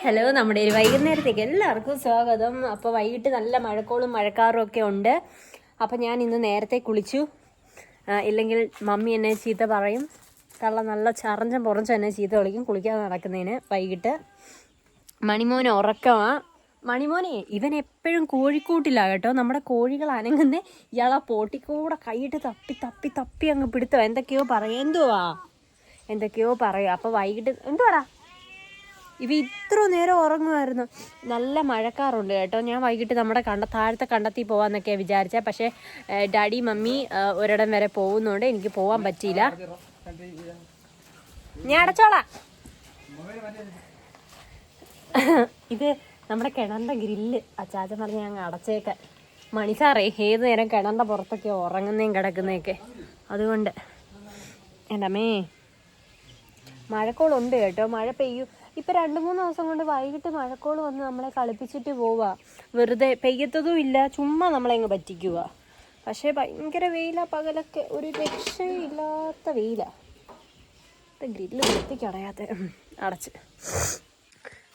Hello നമ്മുടെ ഒരു വൈകുന്നേരത്തേക്ക് എല്ലാവർക്കും സ്വാഗതം. അപ്പോൾ വൈകിട്ട് നല്ല മഴക്കോളും മഴക്കാറും ഒക്കെ ഉണ്ട്. അപ്പോൾ ഞാൻ ഇന്ന് നേരത്തെ കുളിച്ചു. ഇല്ലെങ്കിൽ മമ്മി എന്നെ ചീത്ത പറയും. കള്ള നല്ല ചറഞ്ചം പുറഞ്ചം എന്നെ ചീത്ത വിളിക്കും കുളിക്കാതെ നടക്കുന്നതിന് വൈകിട്ട്. മണിമോൻ ഉറക്കമാണ് മണിമോനെ ഇവൻ എപ്പോഴും കോഴിക്കൂട്ടിലാണ് കേട്ടോ. നമ്മുടെ കോഴികൾ അനങ്ങുന്ന ഇയാളെ പോട്ടിക്കൂടെ കൈയിട്ട് തപ്പി തപ്പി തപ്പി അങ്ങ് പിടുത്തോ. എന്തൊക്കെയോ പറയും എന്തുവാ? എന്തൊക്കെയോ പറയും. അപ്പോൾ വൈകിട്ട് എന്തുവാടാ? ഇവ ഇത്ര നേരം ഉറങ്ങുമായിരുന്നു. നല്ല മഴക്കാറുണ്ട് കേട്ടോ. ഞാൻ വൈകിട്ട് നമ്മുടെ കണ്ട താഴത്തെ കണ്ടെത്തി പോവാന്നൊക്കെയാണ് വിചാരിച്ചത് പക്ഷേ ഡാഡി മമ്മി ഒരിടം വരെ പോകുന്നുണ്ട്. എനിക്ക് പോകാൻ പറ്റിയില്ല. ഞാൻ അടച്ചോളാം. ഇത് നമ്മുടെ കിണറിന്റെ ഗ്രില്ല്. അച്ചാച്ചൻ പറഞ്ഞ് ഞങ്ങൾ അടച്ചേക്കാൻ മണിസാറേ ഏത് നേരം കിണറിന്റെ പുറത്തൊക്കെ ഉറങ്ങുന്നേം കിടക്കുന്നതൊക്കെ അതുകൊണ്ട് എന്റെ അമ്മേ മഴക്കോളുണ്ട് കേട്ടോ. മഴ പെയ്യും. ഇപ്പം രണ്ട് മൂന്ന് ദിവസം കൊണ്ട് വൈകിട്ട് മഴക്കോൾ വന്ന് നമ്മളെ കളിപ്പിച്ചിട്ട് പോവുക വെറുതെ പെയ്യത്തതും ഇല്ല ചുമ്മാ നമ്മളെ അങ്ങ് പറ്റിക്കുക പക്ഷേ ഭയങ്കര വെയിലാ പകലൊക്കെ. ഒരു രക്ഷയില്ലാത്ത വെയിലാ. ഗ്രില്ല് വൃത്തിക്ക് അടയാത്ത അടച്ച്.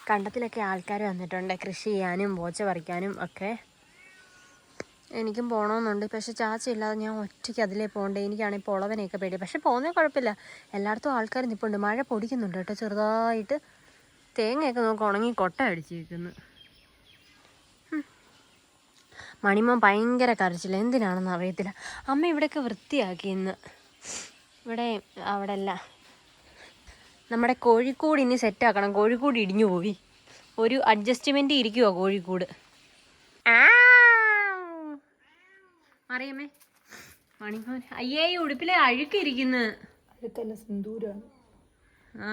കണ്ടത്തിലൊക്കെ ആൾക്കാർ വന്നിട്ടുണ്ട്. കൃഷി ചെയ്യാനും പോച്ച പറിക്കാനും ഒക്കെ. എനിക്കും പോകണമെന്നുണ്ട് പക്ഷെ ചാച്ചയില്ലാതെ ഞാൻ ഒറ്റയ്ക്ക് അതിലേ പോകണ്ടേ. എനിക്കാണെങ്കിൽ പൊളവനെയൊക്കെ പേടി. പക്ഷെ പോകുന്നേ കുഴപ്പമില്ല. എല്ലായിടത്തും ആൾക്കാർ നിൽപ്പുണ്ട് മഴ പൊടിക്കുന്നുണ്ട് കേട്ടോ. ചെറുതായിട്ട് തേങ്ങയൊക്കെ നോക്കി ഉണങ്ങി കൊട്ട അടിച്ചിരിക്കുന്നു. മണിമോൻ ഭയങ്കര കരച്ചില്ല എന്തിനാണെന്ന് അറിയത്തില്ല. അമ്മ ഇവിടെയൊക്കെ വൃത്തിയാക്കി ഇന്ന്. ഇവിടെ അവിടെ അല്ല നമ്മുടെ കോഴിക്കോട് ഇനി സെറ്റാക്കണം കോഴിക്കോട് ഇടിഞ്ഞു പോയി. ഒരു അഡ്ജസ്റ്റ്മെന്റ് ഇരിക്കുവോ കോഴിക്കോട്. അറിയാമേ മണിമോൻ. അയ്യേ ഉടുപ്പിലെ അഴുക്കിരിക്കുന്നു സിന്ദൂരാണ്. ആ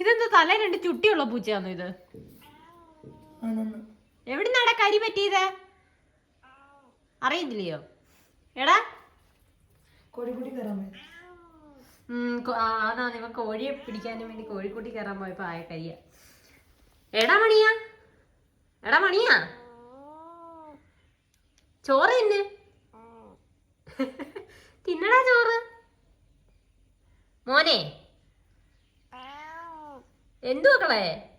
ഇതെന്താ തല രണ്ട് ചുട്ടിയുള്ള പൂച്ചയാണോ ഇത്? എവിടുന്നാടാ കരി പറ്റിയത്? അറിയുന്നില്ലയോ? എടാ. കോഴിക്കുട്ടി കയറാൻ പോയി ആ, ഇവ കോഴിയെ പിടിക്കാനും വേണ്ടി കോഴിക്കുട്ടി കയറാൻ പോയപ്പോ ആയ കരിയ. എടാ മണിയാ. എടാ മണിയാ. ചോറ് തന്നെ. തിന്നടാ ചോറ്. മോനെ. എന്തു മക്കളെ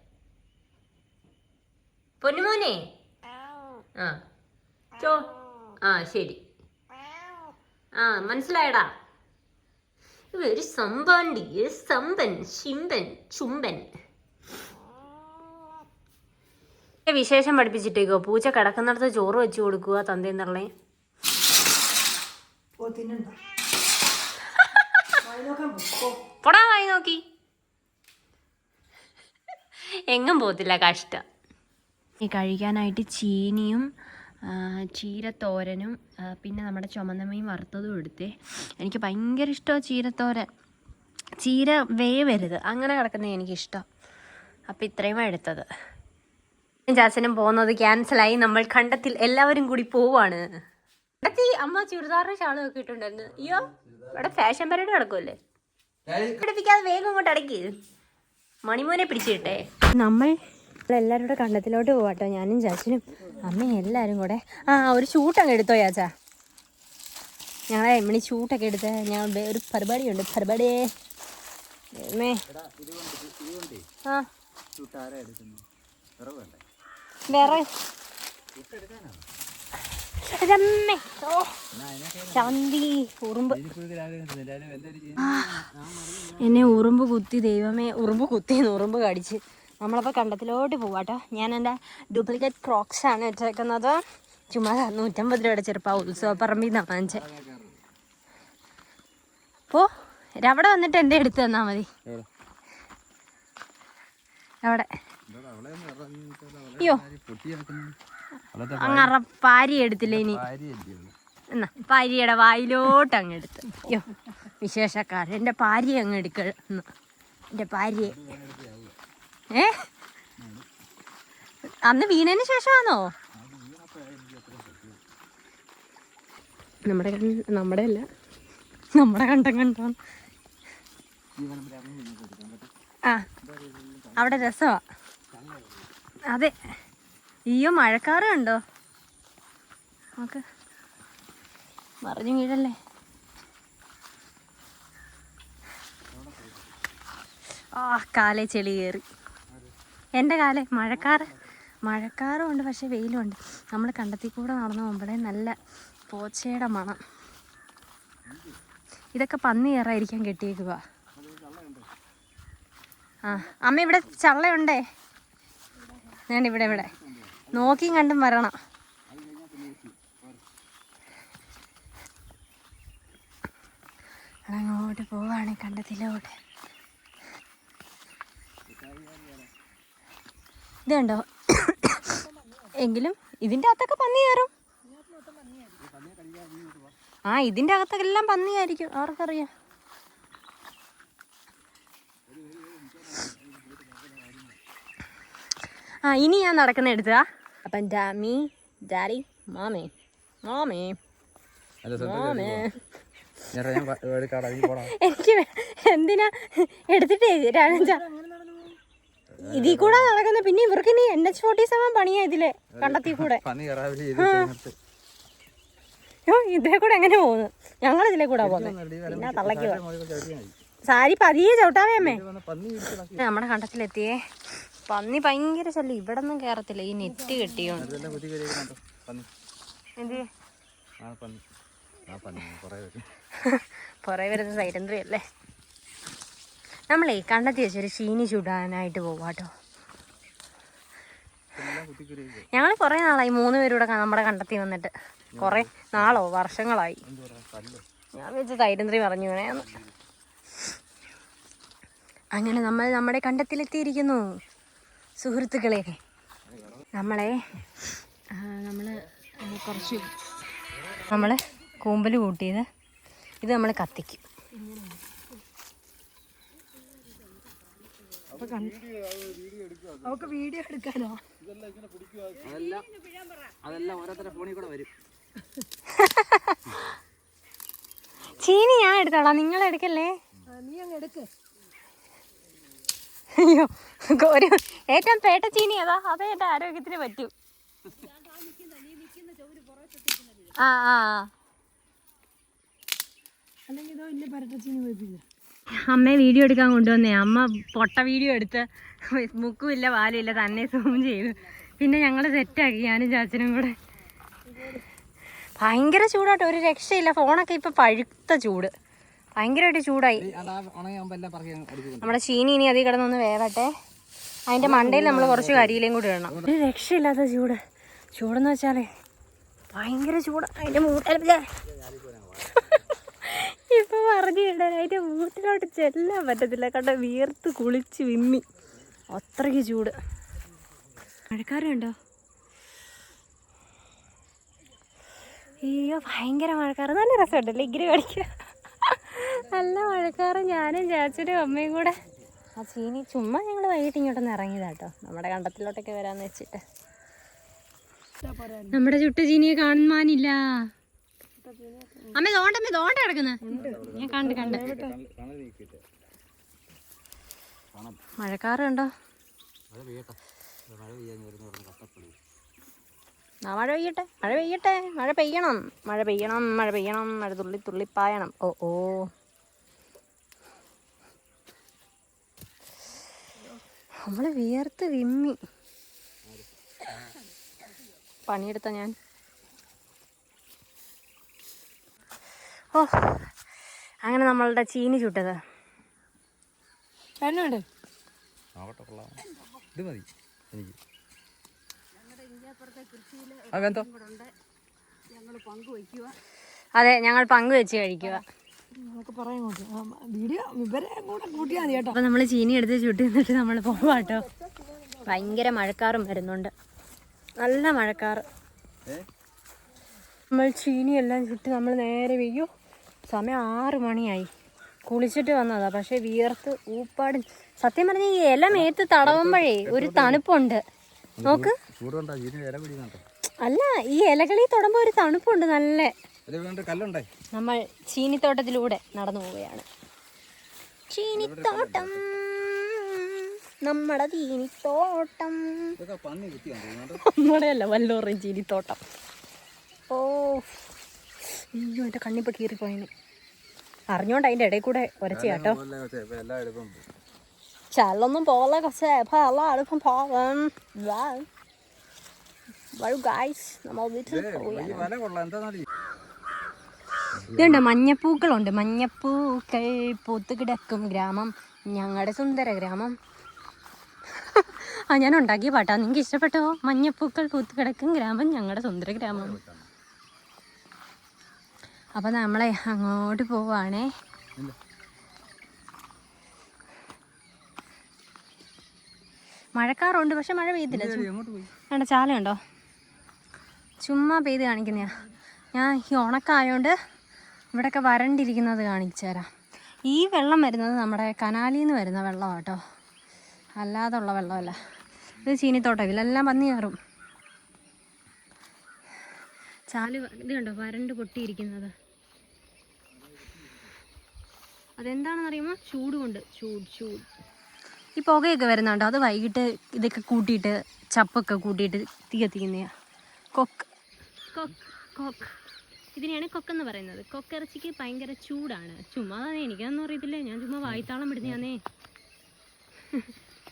പൊന്നുമോനെ ആ. ചോ. ആ ശരി. ആ മനസ്സിലായടാ. ഒരു സമ്പാണ്ടി സമ്പൻ ശിമ്പൻ ചുംബൻ. വിശേഷം പഠിപ്പിച്ചിട്ടേക്കോ? പൂച്ച കിടക്കുന്നിടത്ത് ചോറ് വെച്ചു കൊടുക്കുക പോ. പൊടാ വായി നോക്കി. എങ്ങും പോകത്തില്ല കഷ്ടം. ഈ കഴിക്കാനായിട്ട് ചീനിയും ചീരത്തോരനും പിന്നെ നമ്മുടെ ചുമന്നമ്മയും വറുത്തതും എടുത്തേ. എനിക്ക് ഭയങ്കര ഇഷ്ടമാണ് ചീരത്തോരൻ. ചീര വേവരുത്. അങ്ങനെ കിടക്കുന്നത് എനിക്കിഷ്ടം. അപ്പം ഇത്രയും എടുത്തത്. ചാച്ചനും പോകുന്നത് ക്യാൻസലായി. നമ്മൾ കണ്ടത്തിൽ എല്ലാവരും കൂടി പോവാണ്. കണ്ടത്തി അമ്മ ചുരിദാറിന് ഷാൾ ഒക്കെ ഇട്ടുണ്ടായിരുന്നു അയ്യോ ഇവിടെ ഫാഷൻ പരേഡ് നടക്കുമല്ലേ പഠിപ്പിക്കാതെ വേഗം ഇങ്ങോട്ട് അടക്കി മണിമോനെ പിടിച്ചിട്ടെ. നമ്മൾ എല്ലാവരും കൂടെ കണ്ടത്തിലോട്ട് പോവാട്ടോ ഞാനും ചാച്ചനും. അമ്മയും എല്ലാവരും കൂടെ. ആ ഒരു ഷൂട്ടങ്ങ് എടുത്തോ ചാച്ചാ? ഞങ്ങളെ മണി ഷൂട്ടൊക്കെ എടുത്ത് ഞാൻ ഒരു പരിപാടിയുണ്ട് പരിപാടിയേ. ദൈവമേ. ആ. വേറെ ഉറുമ്പ്. എന്നെ ഉറുമ്പ് കുത്തി ദൈവമേ. ഉറുമ്പ് കുത്തി ഉറുമ്പ് കടിച്ച്. നമ്മളപ്പോൾ കണ്ടത്തിലോട്ട് പോവാട്ടോ. ഞാൻ എന്റെ ഡ്യൂപ്ലിക്കേറ്റ് ക്രോക്സ് ആണ് വെച്ചേക്കുന്നത് ചുമ്മാ നൂറ്റമ്പത് രൂപയുടെ ചെറുപ്പാ ഉത്സവപ്പറമ്പിൽ നിന്നാണ് വാങ്ങിച്ചത് പോ അവിടെ വന്നിട്ട് എന്റെ എടുത്ത് തന്നാ മതി. അവിടെ. അയ്യോ. അങ്ങറ പാരി എടുത്തില്ല ഇനി? എന്നാ പാരിയുടെ വായിലോട്ട് അങ്ങ് എടുത്ത്. അയ്യോ വിശേഷക്കാർ എന്റെ പാരി അങ്ങ് എടുക്ക. എന്റെ പാരിയെ. ഏ? അന്ന് വീണതിന് ശേഷമാണോ നമ്മുടെ നമ്മുടെ അല്ല. നമ്മുടെ കണ്ടം കണ്ടോ ആ അവിടെ രസമാ. അതെ. അയ്യോ മഴക്കാറ് കണ്ടോ? നമുക്ക് മറിഞ്ഞു വീഴല്ലേ? ആ കാലെ ചെളി കയറി. എന്റെ കാലെ മഴക്കാറ്. മഴക്കാറും ഉണ്ട് പക്ഷെ വെയിലും ഉണ്ട്. നമ്മൾ കണ്ടത്തിൽ കൂടെ നടന്നു പോകുമ്പോഴേ നല്ല പോച്ചയുടെ മണം. ഇതൊക്കെ പന്നി കയറായിരിക്കാൻ കെട്ടിയേക്കുക ആ അമ്മ ഇവിടെ ചള്ളയുണ്ടേ? ഞാൻ ഇവിടെ ഇവിടെ. നോക്കിയും കണ്ടും വരണം. അങ്ങോട്ട് പോവാണ് കണ്ടത്തിലോട്ട് ഇതുണ്ടോ? എങ്കിലും ഇതിന്റെ അകത്തൊക്കെ പന്നി കയറും. ആ ഇതിന്റെ എല്ലാം പന്നിയായിരിക്കും ആർക്കറിയാം. ആ ഇനി ഞാൻ നടക്കുന്ന എടുത്താ അപ്പം ഡാമി ഡാഡി മാമേ മാമേ മാമേ എനിക്ക് എന്തിനാ? എടുത്തിട്ടേ രാജ. ഇതിൽ കൂടെ നടക്കുന്ന പിന്നെ ഇവർക്ക് ഇനി എൻ എച്ച് ഫോർട്ടി സെവൻ പണിയാ ഇതിലെ കണ്ടത്തി കൂടെ. ഇതിലെ കൂടെ എങ്ങനെ പോകുന്നു? ഞങ്ങൾ ഇതിലെ കൂടെ പോകുന്നത്. പിന്നെ തള്ളക്ക് സാരി പതിയെ ചവിട്ടാവേ അമ്മേ. നമ്മുടെ കണ്ടത്തിലെത്തിയേ. പന്നി ഭയങ്കര ശല്യം. ഇവിടെ ഒന്നും കേറത്തില്ല. ഈ നെറ്റ് കെട്ടിയോണ്ട്. പുറകെ വരുന്ന സൈലന്ത്രി അല്ലേ? നമ്മളേ കണ്ടെത്തി വെച്ചൊരു ഷീനി ചുടാനായിട്ട് പോവാട്ടോ ഞങ്ങൾ കുറേ നാളായി മൂന്ന് പേരൂടെ നമ്മുടെ കണ്ടെത്തി വന്നിട്ട് കുറേ നാളോ വർഷങ്ങളായി. ഞാൻ വെച്ച് തൈരന്ത്രി പറഞ്ഞു വേണേന്ന് അങ്ങനെ നമ്മൾ നമ്മുടെ കണ്ടത്തിലെത്തിയിരിക്കുന്നു. സുഹൃത്തുക്കളെ നമ്മളെ നമ്മൾ കുറച്ച് നമ്മൾ കൂമ്പൽ കൂട്ടിയത് ഇത് നമ്മൾ കത്തിക്കും. അവക്ക് വീഡിയോ എടുക്കാനോ അതെല്ലാം ഓരോരുത്തരുടെ ഫോണിൽ കൂടെ വരും. ചീനി ഞാൻ എടുത്തോളാം. നിങ്ങൾ എടുക്കല്ലേ? നീ അങ്ങ് എടുക്ക്. അയ്യോ ഒരു ഏറ്റവും പേട്ട ചീനി അതാ അതേ എന്റെ ആരോഗ്യത്തിന് പറ്റൂ. ആ ആ അമ്മയെ വീഡിയോ എടുക്കാൻ കൊണ്ടുവന്നേ. അമ്മ പൊട്ട വീഡിയോ എടുത്ത് മുക്കുമില്ല വാലുമില്ല തന്നെ സൂം ചെയ്തു. പിന്നെ ഞങ്ങൾ സെറ്റാക്കി ഞാനും ചാച്ചനും കൂടെ. ഭയങ്കര ചൂടാട്ടോ. ഒരു രക്ഷയില്ല. ഫോണൊക്കെ ഇപ്പൊ പഴുത്ത ചൂട്. ഭയങ്കരമായിട്ട് ചൂടായി. നമ്മുടെ ചീനി ഇനി അതിൽ കിടന്നൊന്ന് വേവട്ടെ. അതിന്റെ മണ്ടയിൽ നമ്മൾ കുറച്ച് കരിയിലും കൂടി ഇടണം. ഒരു രക്ഷയില്ലാത്ത ചൂട്. ചൂടെന്ന് വെച്ചാലേ ഭയങ്കര ചൂട്. അതിന്റെ മൂട്ടിലെ ഇപ്പൊ പറഞ്ഞിട്ട് അതിന്റെ മൂട്ടിലോട്ട് ചെല്ലാൻ പറ്റത്തില്ല. കണ്ട വിയർത്ത് കുളിച്ച് വിമ്മി അത്രയ്ക്ക് ചൂട്. മഴക്കാരുണ്ടോ അയ്യോ ഭയങ്കര മഴക്കാറ്. നല്ല രസമുണ്ടല്ലേ ഇഗ്രി കടിക്കുക നല്ല മഴക്കാറ് ഞാനും ചാച്ചനും അമ്മയും കൂടെ. ആ ചീനി ചുമ്മാ ഞങ്ങൾ വൈകിട്ട് ഇങ്ങോട്ടൊന്ന് ഇറങ്ങിയതാട്ടോ നമ്മുടെ കണ്ടത്തിലോട്ടൊക്കെ വരാന്ന് വെച്ചിട്ട്. നമ്മുടെ ചുട്ട ചീനിയെ കാണുമാനില്ല അമ്മ തോണ്ടമ്മ തോണ്ട കിടക്കുന്നത് ഞാൻ കണ്ട് കണ്ട്. മഴക്കാറ് കണ്ടോ മഴ പെയ്യട്ടെ മഴ പെയ്യട്ടെ. മഴ പെയ്യണം മഴ പെയ്യണം മഴ പെയ്യണം. മഴ തുള്ളി തുള്ളിപ്പായണം ഓ ഓ. നമ്മൾ വിയർത്ത് വിമ്മി. പണിയെടുത്ത ഞാൻ. ഓ അങ്ങനെ നമ്മളുടെ ചീനി ചുട്ടത്. ഇത് മതി എനിക്ക്. അതെ ഞങ്ങൾ പങ്കുവെച്ച് കഴിക്കുക. അപ്പൊ നമ്മൾ ചീനി എടുത്ത് ചുട്ടി നിന്നിട്ട് നമ്മൾ പോവാട്ടോ ഭയങ്കര മഴക്കാറും വരുന്നുണ്ട്. നല്ല മഴക്കാറ്. നമ്മൾ ചീനി എല്ലാം ചുട്ടി നമ്മൾ നേരെ വെയ്യൂ. സമയം ആറ് മണിയായി. കുളിച്ചിട്ട് വന്നതാ. പക്ഷെ വിയർത്ത് ഊപ്പാട്. സത്യം പറഞ്ഞ ഈ ഇല മേത്ത് തടവുമ്പോഴേ ഒരു തണുപ്പുണ്ട്. നോക്ക്. അല്ല ഈ ഇലകളിൽ തൊടുമ്പോ ഒരു തണുപ്പുണ്ട് നല്ല. നമ്മൾ ചീനിത്തോട്ടത്തിലൂടെ നടന്നു പോവുകയാണ്. ചീനിത്തോട്ടം നമ്മുടെ ചീനിത്തോട്ടം. നമ്മുടെ അല്ല വല്ലോറും ചീനിത്തോട്ടം. ഓ അയ്യോ എന്റെ കണ്ണിപ്പോൾ കീറിപ്പോയിന്. അറിഞ്ഞോണ്ട് അതിന്റെ ഇടയിൽ കൂടെ ഉരച്ച കേട്ടോ. ചല്ലൊന്നും പോലെ കുറച്ച് പല അടുപ്പം പോകാം വാ. വരൂ ഗായ്സ് നമ്മൾ വീട്ടിൽ പോവുകയാണ് ഈ വല കൊള്ളാം എന്താ ഇതുണ്ട് മഞ്ഞപ്പൂക്കളുണ്ട്. മഞ്ഞപ്പൂക്കൾ പൂത്ത് കിടക്കും ഗ്രാമം. ഞങ്ങളുടെ സുന്ദര ഗ്രാമം. ആ ഞാൻ ഉണ്ടാക്കിയ പാട്ടാ. നിങ്ങൾക്ക് ഇഷ്ടപ്പെട്ടോ? മഞ്ഞപ്പൂക്കൾ പൂത്ത് കിടക്കും ഗ്രാമം ഞങ്ങളുടെ സുന്ദര ഗ്രാമം. അപ്പം നമ്മളെ അങ്ങോട്ട് പോവാണേ. മഴക്കാറുണ്ട് പക്ഷെ മഴ പെയ്തില്ല. വേണ്ട ചാലയുണ്ടോ? ചുമ്മാ പെയ്ത് കാണിക്കുന്നയാ. ഞാൻ ഈ ഉണക്കായോണ്ട് ഇവിടെയൊക്കെ വരണ്ടിരിക്കുന്നത് കാണിച്ചു തരാം ഈ വെള്ളം വരുന്നത് നമ്മുടെ കനാലിൽ നിന്ന് വരുന്ന വെള്ളമാണ് കേട്ടോ അല്ലാതുള്ള വെള്ളമല്ല. ഇത് ചീനിത്തോട്ടം ഇതിലെല്ലാം പന്നി കയറും. ചാൽ ഇത് കണ്ടോ? വരണ്ട് പൊട്ടിയിരിക്കുന്നത്. അതെന്താണെന്ന് അറിയുമോ ചൂട് കൊണ്ട്. ചൂട് ചൂട്. ഈ പുകയൊക്കെ വരുന്നുണ്ടോ? അത് വൈകിട്ട് ഇതൊക്കെ കൂട്ടിയിട്ട് ചപ്പൊക്കെ കൂട്ടിയിട്ട് തീ കത്തിക്കുന്നതാണ് കൊക്ക്. കൊക്ക് കൊക്ക്. ഇതിനെയാണ് കൊക്കെന്ന് പറയുന്നത്. കൊക്കിറച്ചിക്ക് ഭയങ്കര ചൂടാണ്. ചുമ്മാ തന്നെ എനിക്കൊന്നും അറിയത്തില്ല. ഞാൻ ചുമ്മാ വായ്ത്താളം വിടുന്നതാന്നേ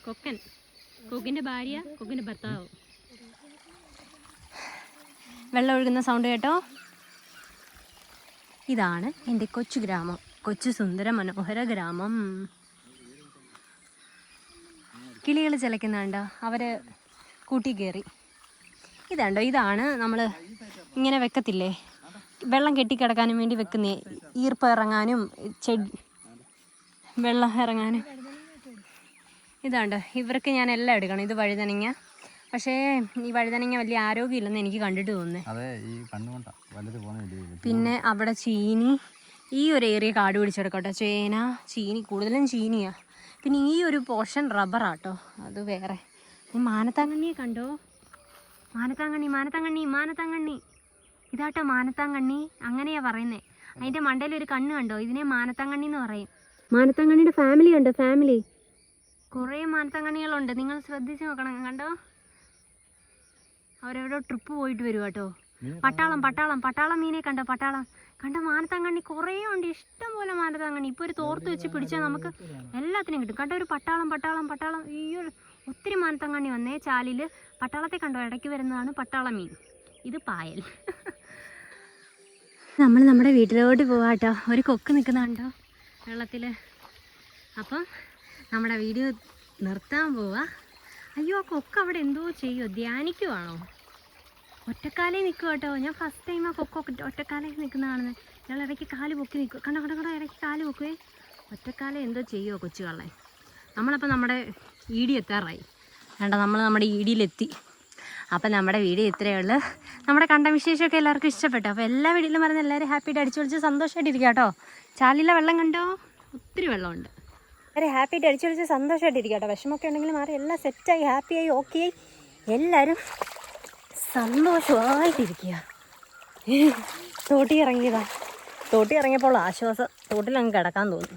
കൊക്കൻ. കൊക്കിന്റെ ഭാര്യ കൊക്കിന്റെ ഭർത്താവ്. വെള്ളം ഒഴുകുന്ന സൗണ്ട് കേട്ടോ? ഇതാണ് എന്റെ കൊച്ചു ഗ്രാമം. കൊച്ചു സുന്ദര മനോഹര ഗ്രാമം. കിളികൾ ചിലക്കുന്നുണ്ടോ അവർ കൂട്ടി കയറി. ഇതുണ്ടോ ഇതാണ് നമ്മൾ ഇങ്ങനെ വെക്കത്തില്ലേ? വെള്ളം കെട്ടിക്കിടക്കാനും വേണ്ടി വെക്കുന്ന. ഈർപ്പം ഇറങ്ങാനും ചെടി വെള്ളം ഇറങ്ങാനും. ഇതാണ്ട് ഇവർക്ക് ഞാൻ എല്ലാം എടുക്കണം. ഇത് വഴുതനങ്ങ. പക്ഷേ ഈ വഴുതനങ്ങ വലിയ ആരോഗ്യമില്ലെന്ന് എനിക്ക് കണ്ടിട്ട് തോന്നുന്നേ. അതെ ഈ കണ്ണുകൊണ്ടാ വലുത് പോകുന്ന പിന്നെ അവിടെ ചീനി. ഈ ഒരു ഏരിയ കാട് പിടിച്ചെടുക്കട്ടോ. ചേന ചീനി കൂടുതലും ചീനിയാ. പിന്നെ ഈ ഒരു പോർഷൻ റബ്ബറാട്ടോ അത് വേറെ. ഈ മാനത്താങ്കണ്ണിയെ കണ്ടോ? മാനത്താങ്കണ്ണി മാനത്താങ്കണ്ണി മാനത്താങ്കണ്ണി. ഇതാട്ടോ മാനത്താങ്കണ്ണി. അങ്ങനെയാ പറയുന്നേ. അതിന്റെ മണ്ടയിൽ ഒരു കണ്ണ് കണ്ടോ? ഇതിനെ മാനത്താങ്കണ്ണി എന്ന് പറയും. മാനത്താങ്കണ്ണിയുടെ ഫാമിലി കണ്ടോ? ഫാമിലി കുറേ മാനത്താങ്കണ്ണികളുണ്ട്. നിങ്ങൾ ശ്രദ്ധിച്ചു നോക്കണം. കണ്ടോ? അവരെവിടെ ട്രിപ്പ് പോയിട്ട് വരും കേട്ടോ. പട്ടാളം പട്ടാളം പട്ടാളം മീനെ കണ്ടോ? പട്ടാളം. കണ്ട? മാനത്താങ്കണ്ണി കുറേ ഉണ്ട്. ഇഷ്ടം പോലെ മാനത്താങ്കണ്ണി. ഇപ്പോൾ ഒരു തോർത്ത് വെച്ച് പിടിച്ചാൽ നമുക്ക് എല്ലാത്തിനും കിട്ടും. കണ്ടോ? ഒരു പട്ടാളം പട്ടാളം പട്ടാളം. ഈ ഒരു ഒത്തിരി മാനത്താങ്കണ്ണി വന്നേ ചാലിൽ പട്ടാളത്തെ കണ്ടോ? ഇടയ്ക്ക് വരുന്നതാണ് പട്ടാളം മീൻ ഇത് പായൽ. നമ്മൾ നമ്മുടെ വീട്ടിലോട്ട് പോവാട്ടോ ഒരു കൊക്ക് നിൽക്കുന്നുണ്ടോ വെള്ളത്തിൽ അപ്പം നമ്മുടെ വീഡിയോ നിർത്താൻ പോവാ. അയ്യോ ആ കൊക്ക് അവിടെ എന്തോ ചെയ്യുമോ ധ്യാനിക്കുവാണോ? ഒറ്റക്കാലേ നിൽക്കുക കേട്ടോ ഞാൻ ഫസ്റ്റ് ടൈം ആ കൊക്കൊക്കെ ഒറ്റക്കാലേ നിൽക്കുന്നതാണെന്ന് ഞങ്ങൾ ഇടയ്ക്ക് കാൽ പൊക്കി നിൽക്കുക കണ്ടോ കണ്ടോ കണ്ടോ? ഇടയ്ക്ക് കാൽ പൊക്കുവേ. ഒറ്റക്കാലേ എന്തോ ചെയ്യുമോ കൊച്ചു കള്ളൻ നമ്മളപ്പോൾ നമ്മുടെ ഈടി എത്താറായി. വേണ്ട നമ്മൾ നമ്മുടെ ഈടിയിലെത്തി അപ്പം നമ്മുടെ വീഡിയോ ഇത്രയേ ഉള്ളൂ. നമ്മുടെ കണ്ട വിശേഷമൊക്കെ എല്ലാവർക്കും ഇഷ്ടപ്പെട്ടു. അപ്പോൾ എല്ലാ വീഡിയോയിലും പറഞ്ഞ എല്ലാവരും ഹാപ്പിയായിട്ട് അടിച്ചു പൊളിച്ച് സന്തോഷമായിട്ടിരിക്കുക കേട്ടോ. ചാലിലെ വെള്ളം കണ്ടോ? ഒത്തിരി വെള്ളമുണ്ട്. വളരെ ഹാപ്പിയായിട്ട് അടിച്ചു പൊളിച്ച് സന്തോഷമായിട്ടിരിക്കുക കേട്ടോ. വിഷമമൊക്കെ ഉണ്ടെങ്കിൽ മാറി എല്ലാം സെറ്റായി ഹാപ്പിയായി ആയി. എല്ലാവരും സന്തോഷമായിട്ടിരിക്കുക. തോട്ടി ഇറങ്ങിയതാ. തോട്ടി ഇറങ്ങിയപ്പോൾ ആശ്വാസം തോട്ടിലങ്ങ് കിടക്കാൻ തോന്നി.